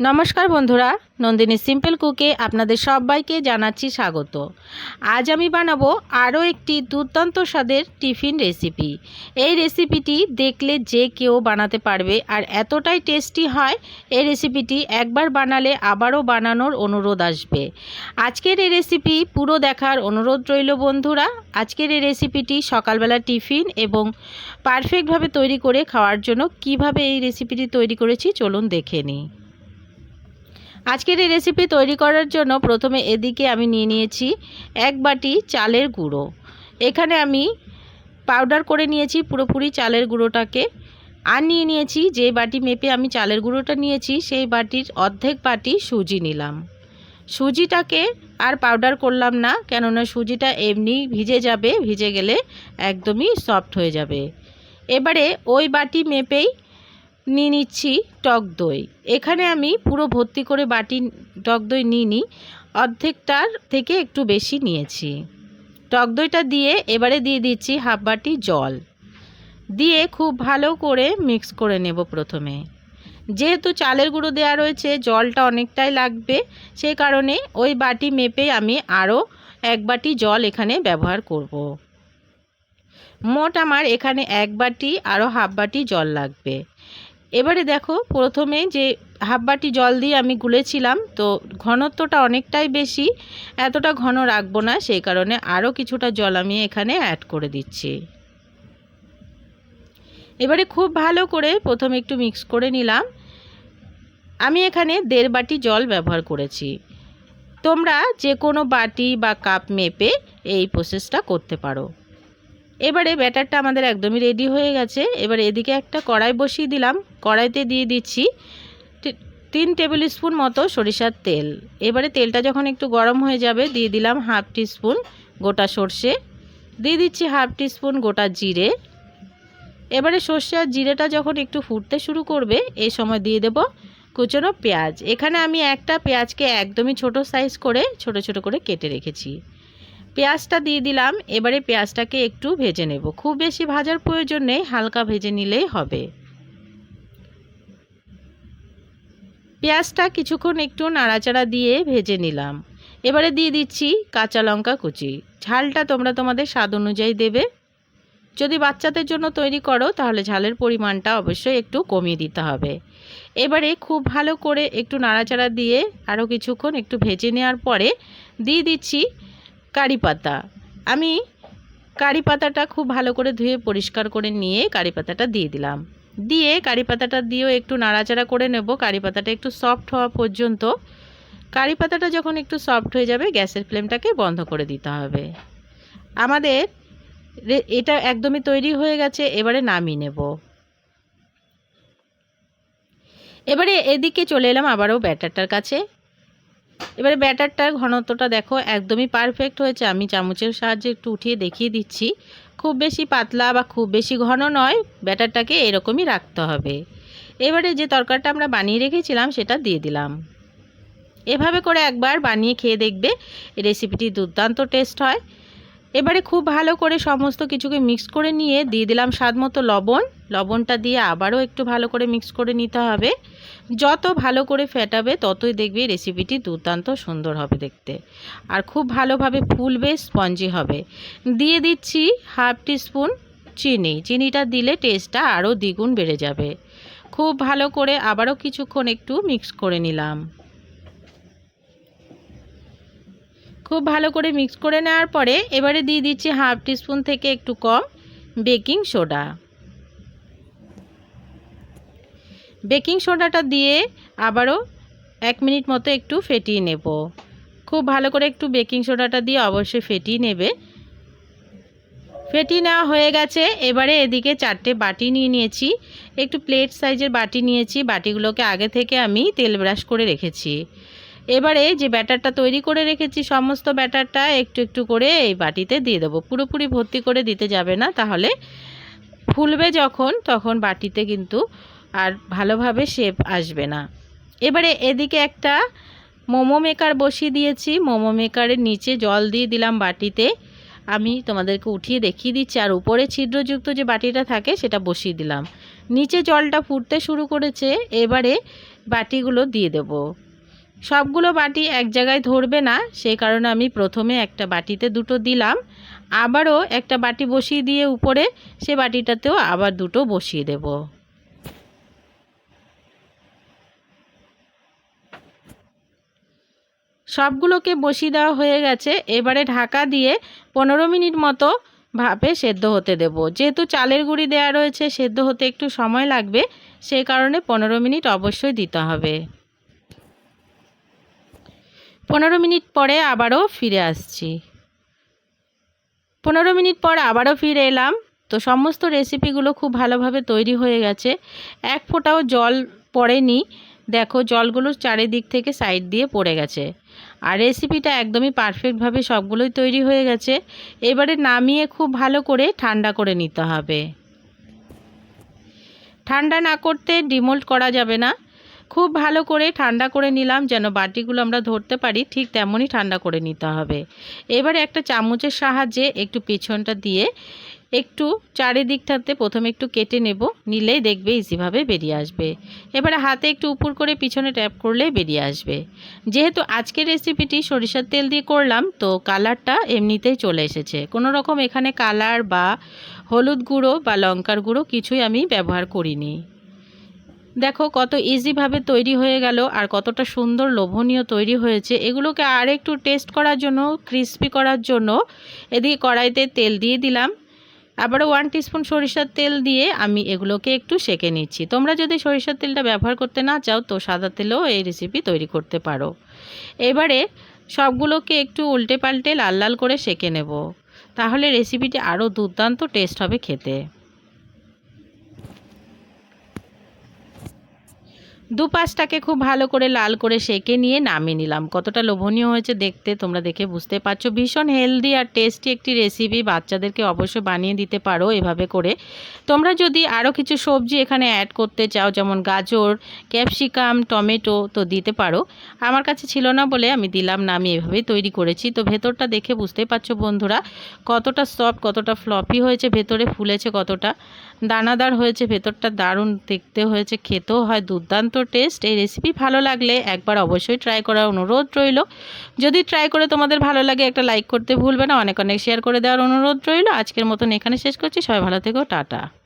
নমস্কার বন্ধুরা, নন্দিনী সিম্পল কুকে আপনাদের সবাইকে জানাচ্ছি স্বাগত। আজ আমি বানাবো আরও একটি দুর্দান্ত স্বাদের টিফিন রেসিপি। এই রেসিপিটি দেখলে যে কেউ বানাতে পারবে আর এতটাই টেস্টি হয়, এই রেসিপিটি একবার বানালে আবারও বানানোর অনুরোধ আসবে। আজকের এই রেসিপি পুরো দেখার অনুরোধ রইল বন্ধুরা। আজকের এই রেসিপিটি সকালবেলা টিফিন এবং পারফেক্টভাবে তৈরি করে খাওয়ার জন্য কীভাবে এই রেসিপিটি তৈরি করেছি চলুন দেখে নিই। আজকের এই রেসিপি তৈরি করার জন্য প্রথমে এদিকে আমি নিয়ে নিয়েছি এক বাটি চালের গুঁড়ো। এখানে আমি পাউডার করে নিয়েছি পুরোপুরি চালের গুঁড়োটাকে। আর নিয়ে নিয়েছি যে বাটি মেপে আমি চালের গুঁড়োটা নিয়েছি, সেই বাটির অর্ধেক বাটি সুজি নিলাম। সুজিটাকে আর পাউডার করলাম না, কেননা সুজিটা এমনি ভিজে যাবে, ভিজে গেলে একদমই সফট হয়ে যাবে। এবারে ওই বাটি মেপেই নিয়ে নিচ্ছি টক দই। এখানে আমি পুরো ভর্তি করে বাটি টক দই নিইনি অর্ধেকটার থেকে একটু বেশি নিয়েছি। টক দইটা দিয়ে এবারে দিয়ে দিচ্ছি হাফ বাটি জল। দিয়ে খুব ভালো করে মিক্স করে নেব প্রথমে। যেহেতু চালের গুঁড়ো দেওয়া রয়েছে, জলটা অনেকটাই লাগবে সেই কারণে ওই বাটি মেপে আমি আরও এক বাটি জল এখানে ব্যবহার করব। মোট আমার এখানে এক বাটি আরও হাফ বাটি জল লাগবে। এবারে দেখো প্রথমে যে হাফ বাটি জল দিয়ে আমি গুলেছিলাম, তো ঘনত্বটা অনেকটাই বেশি, এতটা ঘন রাখব না, সেই কারণে আরও কিছুটা জল আমি এখানে অ্যাড করে দিচ্ছি। এবারে খুব ভালো করে প্রথমে একটু মিক্স করে নিলাম। আমি এখানে দেড় বাটি জল ব্যবহার করেছি। তোমরা যে কোনো বাটি বা কাপ মেপে এই প্রসেসটা করতে পারো। এবারে ব্যাটারটা আমাদের একদমই রেডি হয়ে গেছে। এবার এদিকে একটা কড়াই বসিয়ে দিলাম। কড়াইতে দিয়ে দিচ্ছি তিন টেবিল স্পুন মতো সরিষার তেল। এবারে তেলটা যখন একটু গরম হয়ে যাবে, দিয়ে দিলাম হাফ স্পুন গোটা সর্ষে। দিয়ে দিচ্ছি হাফ স্পুন গোটা জিরে। এবারে সর্ষে আর জিরেটা যখন একটু ফুটতে শুরু করবে, এই সময় দিয়ে দেব কুচনো পেঁয়াজ। এখানে আমি একটা পেঁয়াজকে একদমই ছোট সাইজ করে ছোট ছোট করে কেটে রেখেছি। পেঁয়াজটা দিয়ে দিলাম, এবারে পেঁয়াজটাকে একটু ভেজে নেব। খুব বেশি ভাজার প্রয়োজন নেই, হালকা ভেজে নিলেই হবে। পেঁয়াজটা কিছুক্ষণ একটু নাড়াচাড়া দিয়ে ভেজে নিলাম। এবারে দিয়ে দিচ্ছি কাঁচা লঙ্কা কুচি। ঝালটা তোমরা তোমাদের স্বাদ অনুযায়ী দেবে। যদি বাচ্চাদের জন্য তৈরি করো, তাহলে ঝালের পরিমাণটা অবশ্যই একটু কমিয়ে দিতে হবে। এবারে খুব ভালো করে একটু নাড়াচাড়া দিয়ে আরও কিছুক্ষণ একটু ভেজে নেওয়ার পরে দিয়ে দিচ্ছি কারি পাতা। আমি কারি পাতাটা খুব ভালো করে ধুয়ে পরিষ্কার করে নিয়ে কারি পাতাটা দিয়ে দিলাম। দিয়ে কারি পাতাটা দিয়েও একটু নাড়াচাড়া করে নেব। কারি পাতাটা একটু সফট হওয়া পর্যন্ত কারি পাতাটা যখন একটু সফট হয়ে যাবে, গ্যাসের ফ্লেমটাকে বন্ধ করে দিতে হবে। আমাদের এটা একদমই তৈরি হয়ে গেছে, এবারে নামিয়ে নেব। এবারে এদিকে চলে এলাম আবারও ব্যাটারটার কাছে। এবারে ব্যাটারটার ঘনত্বটা দেখো, একদমই পারফেক্ট হয়েছে। আমি চামচের সাহায্যে একটু উঠিয়ে দেখিয়ে দিচ্ছি। খুব বেশি পাতলা বা খুব বেশি ঘন নয়, ব্যাটারটাকে এরকমই রাখতে হবে। এবারে যে তরকারিটা আমরা বানিয়ে রেখেছিলাম, সেটা দিয়ে দিলাম। এভাবে করে একবার বানিয়ে খেয়ে দেখবে রেসিপিটি দুর্দান্ত টেস্ট হয়। এবারে খুব ভালো করে সমস্ত কিছুকে মিক্স করে নিয়ে দিয়ে দিলাম স্বাদ মতো লবণ। লবণটা দিয়ে আবারও একটু ভালো করে মিক্স করে নিতে হবে। যত ভালো করে ফেটাবে, ততই দেখবে রেসিপিটি দুর্দান্ত সুন্দর হবে দেখতে। আর খুব ভালোভাবে ফুলবে স্পঞ্জি হবে। দিয়ে দিচ্ছি হাফ টিস্পুন চিনি। চিনিটা দিলে টেস্টটা আরও দ্বিগুণ বেড়ে যাবে। খুব ভালো করে আবারও কিছুক্ষণ একটু মিক্স করে নিলাম। খুব ভালো করে মিক্স করে নেওয়ার পরে এবারে দিয়ে দিচ্ছি হাফ টিস্পুন থেকে একটু কম বেকিং সোডা বেকিং সোডাটা দিয়ে আবারও এক মিনিট মতো একটু ফেটিয়ে নেব। খুব ভালো করে একটু বেকিং সোডাটা দিয়ে অবশ্যই ফেটিয়ে নেবে। ফেটিয়ে নেওয়া হয়ে গেছে। এবারে এদিকে চারটে বাটি নিয়ে নিয়েছি। একটু প্লেট সাইজের বাটি নিয়েছি। বাটিগুলোকে আগে থেকে আমি তেল ব্রাশ করে রেখেছি। এবারে যে ব্যাটারটা তৈরি করে রেখেছি, সমস্ত ব্যাটারটা একটু একটু করে এই বাটিতে দিয়ে দেবো। পুরোপুরি ভর্তি করে দিতে যাবে না, তাহলে ফুলবে যখন, তখন বাটিতে কিন্তু আর ভালোভাবে শেপ আসবে না। এবারে এদিকে একটা মোমো মেকার বসিয়ে দিয়েছি। মোমো মেকারের নিচে জল দিয়ে দিলাম বাটিতে। আমি তোমাদেরকে উঠিয়ে দেখিয়ে দিচ্ছি, আর উপরে ছিদ্রযুক্ত যে বাটিটা থাকে, সেটা বসিয়ে দিলাম। নিচে জলটা ফুটতে শুরু করেছে, এবারে বাটিগুলো দিয়ে দেব। সবগুলো বাটি এক জায়গায় ধরবে না সেই কারণে আমি প্রথমে একটা বাটিতে দুটো দিলাম। আবারও একটা বাটি বসিয়ে দিয়ে উপরে, সে বাটিটাতেও আবার দুটো বসিয়ে দেব। সবগুলোকে বসিয়ে দেওয়া হয়ে গেছে। এবারে ঢাকা দিয়ে পনেরো মিনিট মতো ভাপে সেদ্ধ হতে দেব। যেহেতু চালের গুঁড়ি দেওয়া রয়েছে, সেদ্ধ হতে একটু সময় লাগবে সেই কারণে পনেরো মিনিট অবশ্যই দিতে হবে। পনেরো মিনিট পরে আবারও ফিরে আসছি। পনেরো মিনিট পর আবারও ফিরে এলাম। তো সমস্ত রেসিপিগুলো খুব ভালোভাবে তৈরি হয়ে গেছে। এক ফোঁটাও জল পড়েনি। দেখো, জলগুলো চারিদিক থেকে সাইড দিয়ে পড়ে গেছে। আর রেসিপিটা একদমই পারফেক্টভাবে সবগুলোই তৈরি হয়ে গেছে। এবারে নামিয়ে খুব ভালো করে ঠান্ডা করে নিতে হবে। ঠান্ডা না করতে ডিমোল্ট করা যাবে না। খুব ভালো করে ঠান্ডা করে নিলাম, যেন বাটিগুলো আমরা ধরতে পারি, ঠিক তেমনই ঠান্ডা করে নিতে হবে। এবারে একটা চামচের সাহায্যে একটু পিছনটা দিয়ে একটু চারিদিকটাতে প্রথমে একটু কেটে নেব, নিলেই দেখবে ইজিভাবে বেরিয়ে আসবে। এবারে হাতে একটু উপর করে পিছনে ট্যাপ করলেই বেরিয়ে আসবে। যেহেতু আজকের রেসিপিটি সরিষার তেল দিয়ে করলাম, তো কালারটা এমনিতেই চলে এসেছে। কোনো রকম এখানে কালার বা হলুদ গুঁড়ো বা লঙ্কার গুঁড়ো কিছুই আমি ব্যবহার করিনি। দেখো কত ইজিভাবে তৈরি হয়ে গেল আর কতটা সুন্দর লোভনীয় তৈরি হয়েছে। এগুলোকে আর একটু টেস্ট করার জন্য ক্রিস্পি করার জন্য এদিকে কড়াইতে তেল দিয়ে দিলাম। আবারও ওয়ান টিস্পুন সরিষার তেল দিয়ে আমি এগুলোকে একটু সেকে নিচ্ছি। তোমরা যদি সরিষার তেলটা ব্যবহার করতে না চাও তো সাদা তেলেও এই রেসিপি তৈরি করতে পারো। এবারে সবগুলোকে একটু উল্টে পাল্টে লাল লাল করে সেকে নেব। তাহলে রেসিপিটি আরও দুর্দান্ত টেস্ট হবে খেতে। দুপাশটাকে খুব ভালো করে লাল করে সেকে নিয়ে নামিয়ে নিলাম। কতটা লোভনীয় হয়েছে দেখতে তোমরা দেখে বুঝতে পারছ। ভীষণ হেলদি আর টেস্টি একটি রেসিপি বাচ্চাদেরকে অবশ্যই বানিয়ে দিতে পারো এভাবে করে। তোমরা যদি আরও কিছু সবজি এখানে অ্যাড করতে চাও, যেমন গাজর ক্যাপসিকাম টমেটো, তো দিতে পারো। আমার কাছে ছিল না বলে আমি দিলাম না, আমি এভাবেই তৈরি করেছি। তো ভেতরটা দেখে বুঝতেই পারছ বন্ধুরা, কতটা সফট কতটা ফ্লপি হয়েছে, ভেতরে ফুলেছে কতটা। দানাদার হয়েছে, ভেতরটা দারুণ দেখতে হয়েছে, খেতেও হয় দুর্দান্ত। টেস্ট এই রেসিপি ভালো লাগলে একবার অবশ্যই ট্রাই করার অনুরোধ রইল। যদি ট্রাই করে তোমাদের ভালো লাগে একটা লাইক করতে ভুলবে না, অনেক অনেক শেয়ার করে দেওয়ার অনুরোধ রইল। আজকের মতন এখানে শেষ করছি। সবাই ভালো থেকো, টাটা।